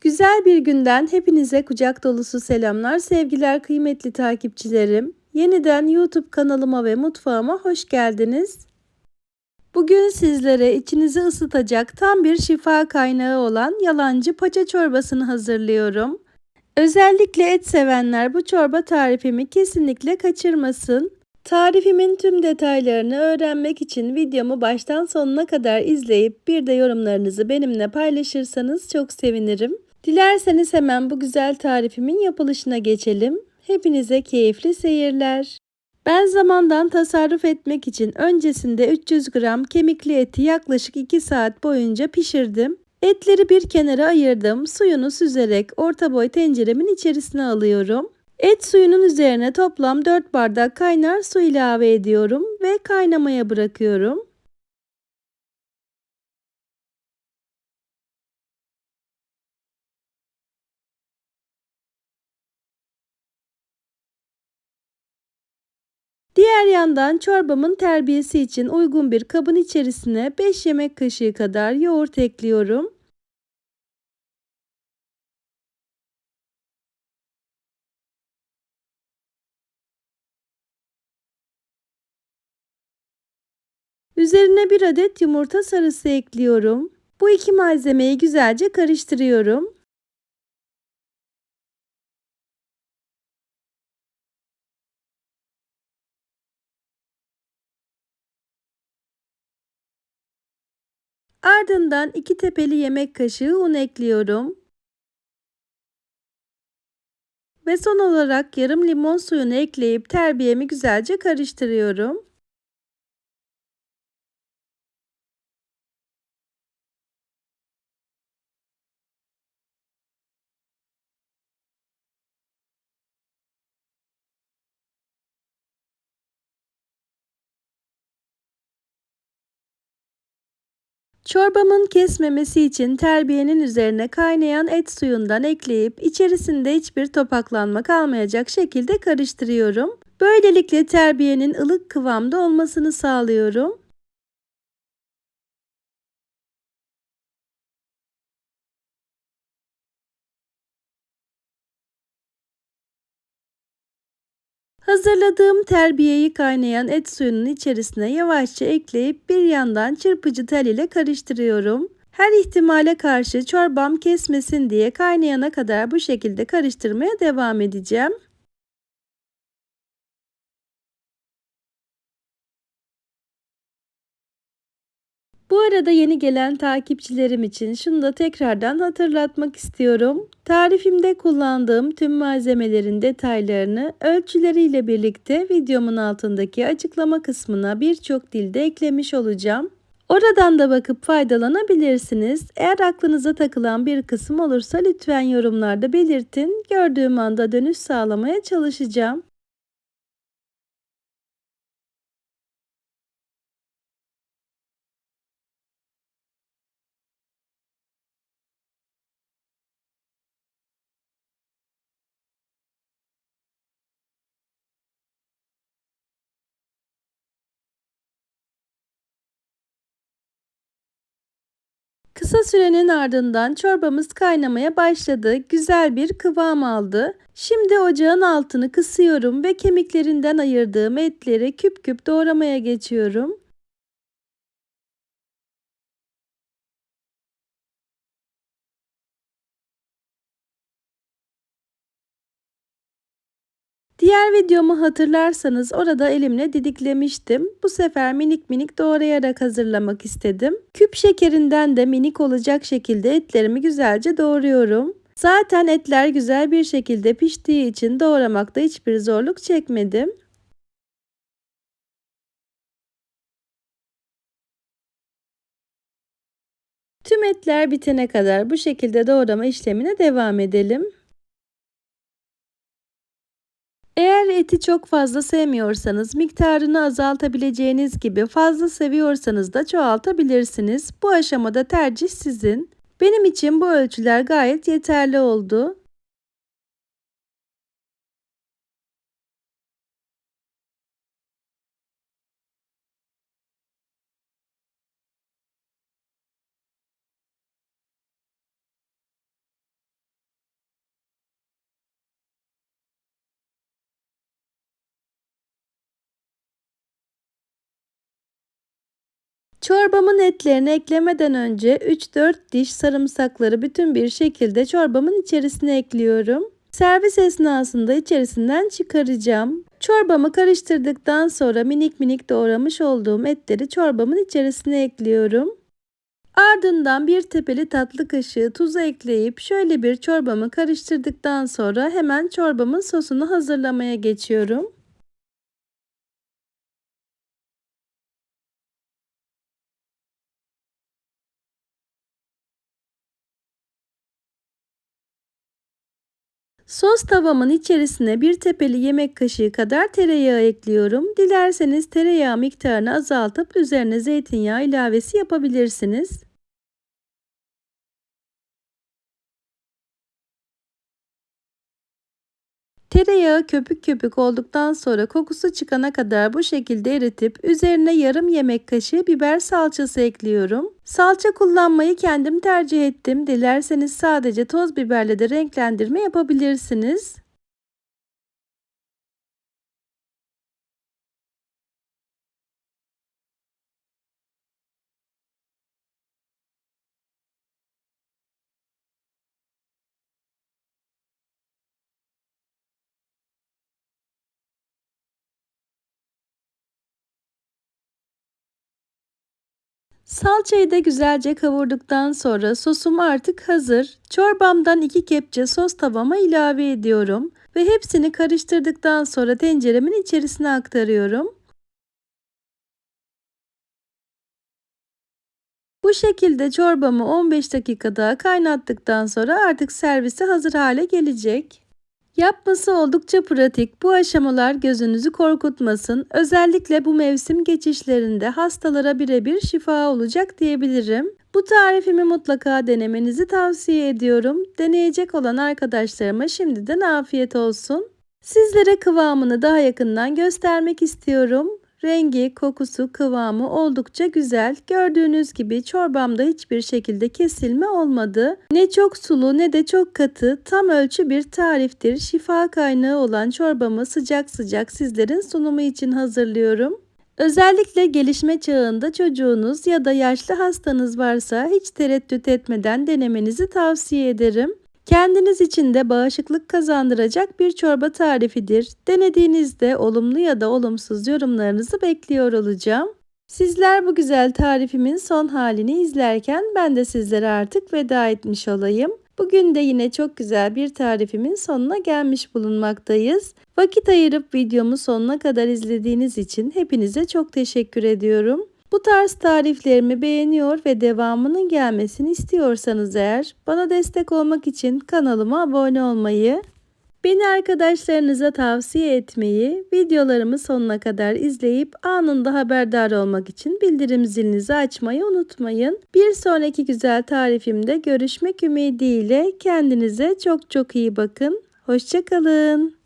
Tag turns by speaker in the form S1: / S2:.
S1: Güzel bir günden hepinize kucak dolusu selamlar, sevgiler kıymetli takipçilerim. Yeniden YouTube kanalıma ve mutfağıma hoş geldiniz. Bugün sizlere içinizi ısıtacak tam bir şifa kaynağı olan yalancı paça çorbasını hazırlıyorum. Özellikle et sevenler bu çorba tarifimi kesinlikle kaçırmasın. Tarifimin tüm detaylarını öğrenmek için videomu baştan sonuna kadar izleyip bir de yorumlarınızı benimle paylaşırsanız çok sevinirim. Dilerseniz hemen bu güzel tarifimin yapılışına geçelim. Hepinize keyifli seyirler. Ben zamandan tasarruf etmek için öncesinde 300 gram kemikli eti yaklaşık 2 saat boyunca pişirdim. Etleri bir kenara ayırdım. Suyunu süzerek orta boy tenceremin içerisine alıyorum. Et suyunun üzerine toplam 4 bardak kaynar su ilave ediyorum ve kaynamaya bırakıyorum. Diğer yandan çorbamın terbiyesi için uygun bir kabın içerisine 5 yemek kaşığı kadar yoğurt ekliyorum. Üzerine bir adet yumurta sarısı ekliyorum. Bu iki malzemeyi güzelce karıştırıyorum. Ardından iki tepeli yemek kaşığı un ekliyorum. Ve son olarak yarım limon suyunu ekleyip terbiyemi güzelce karıştırıyorum. Çorbamın kesmemesi için terbiyenin üzerine kaynayan et suyundan ekleyip içerisinde hiçbir topaklanma kalmayacak şekilde karıştırıyorum. Böylelikle terbiyenin ılık kıvamda olmasını sağlıyorum. Hazırladığım terbiyeyi kaynayan et suyunun içerisine yavaşça ekleyip bir yandan çırpıcı tel ile karıştırıyorum. Her ihtimale karşı çorbam kesmesin diye kaynayana kadar bu şekilde karıştırmaya devam edeceğim. Bu arada yeni gelen takipçilerim için şunu da tekrardan hatırlatmak istiyorum. Tarifimde kullandığım tüm malzemelerin detaylarını ölçüleriyle birlikte videomun altındaki açıklama kısmına birçok dilde eklemiş olacağım. Oradan da bakıp faydalanabilirsiniz. Eğer aklınıza takılan bir kısım olursa lütfen yorumlarda belirtin. Gördüğüm anda dönüş sağlamaya çalışacağım. Kısa sürenin ardından çorbamız kaynamaya başladı. Güzel bir kıvam aldı. Şimdi ocağın altını kısıyorum ve kemiklerinden ayırdığım etleri küp küp doğramaya geçiyorum. Diğer videomu hatırlarsanız orada elimle didiklemiştim. Bu sefer minik minik doğrayarak hazırlamak istedim. Küp şekerinden de minik olacak şekilde etlerimi güzelce doğruyorum. Zaten etler güzel bir şekilde piştiği için doğramakta hiçbir zorluk çekmedim. Tüm etler bitene kadar bu şekilde doğrama işlemine devam edelim. Eğer eti çok fazla sevmiyorsanız miktarını azaltabileceğiniz gibi fazla seviyorsanız da çoğaltabilirsiniz. Bu aşamada tercih sizin. Benim için bu ölçüler gayet yeterli oldu. Çorbamın etlerini eklemeden önce 3-4 diş sarımsakları bütün bir şekilde çorbamın içerisine ekliyorum. Servis esnasında içerisinden çıkaracağım. Çorbamı karıştırdıktan sonra minik minik doğramış olduğum etleri çorbamın içerisine ekliyorum. Ardından bir tepeli tatlı kaşığı tuzu ekleyip şöyle bir çorbamı karıştırdıktan sonra hemen çorbamın sosunu hazırlamaya geçiyorum. Sos tavamın içerisine bir tepeli yemek kaşığı kadar tereyağı ekliyorum. Dilerseniz tereyağı miktarını azaltıp üzerine zeytinyağı ilavesi yapabilirsiniz. Tereyağı köpük köpük olduktan sonra kokusu çıkana kadar bu şekilde eritip üzerine yarım yemek kaşığı biber salçası ekliyorum. Salça kullanmayı kendim tercih ettim. Dilerseniz sadece toz biberle de renklendirme yapabilirsiniz. Salçayı da güzelce kavurduktan sonra sosum artık hazır. Çorbamdan 2 kepçe sos tavama ilave ediyorum ve hepsini karıştırdıktan sonra tenceremin içerisine aktarıyorum. Bu şekilde çorbamı 15 dakika daha kaynattıktan sonra artık servise hazır hale gelecek. Yapması oldukça pratik. Bu aşamalar gözünüzü korkutmasın. Özellikle bu mevsim geçişlerinde hastalara birebir şifa olacak diyebilirim. Bu tarifimi mutlaka denemenizi tavsiye ediyorum. Deneyecek olan arkadaşlarıma şimdiden afiyet olsun. Sizlere kıvamını daha yakından göstermek istiyorum. Rengi, kokusu, kıvamı oldukça güzel. Gördüğünüz gibi çorbamda hiçbir şekilde kesilme olmadı. Ne çok sulu ne de çok katı. Tam ölçü bir tariftir. Şifa kaynağı olan çorbamı sıcak sıcak sizlerin sunumu için hazırlıyorum. Özellikle gelişme çağında çocuğunuz ya da yaşlı hastanız varsa hiç tereddüt etmeden denemenizi tavsiye ederim. Kendiniz için de bağışıklık kazandıracak bir çorba tarifidir. Denediğinizde olumlu ya da olumsuz yorumlarınızı bekliyor olacağım. Sizler bu güzel tarifimin son halini izlerken ben de sizlere artık veda etmiş olayım. Bugün de yine çok güzel bir tarifimin sonuna gelmiş bulunmaktayız. Vakit ayırıp videomu sonuna kadar izlediğiniz için hepinize çok teşekkür ediyorum. Bu tarz tariflerimi beğeniyor ve devamının gelmesini istiyorsanız eğer bana destek olmak için kanalıma abone olmayı, beni arkadaşlarınıza tavsiye etmeyi, videolarımı sonuna kadar izleyip anında haberdar olmak için bildirim zilinizi açmayı unutmayın. Bir sonraki güzel tarifimde görüşmek ümidiyle kendinize çok çok iyi bakın. Hoşçakalın.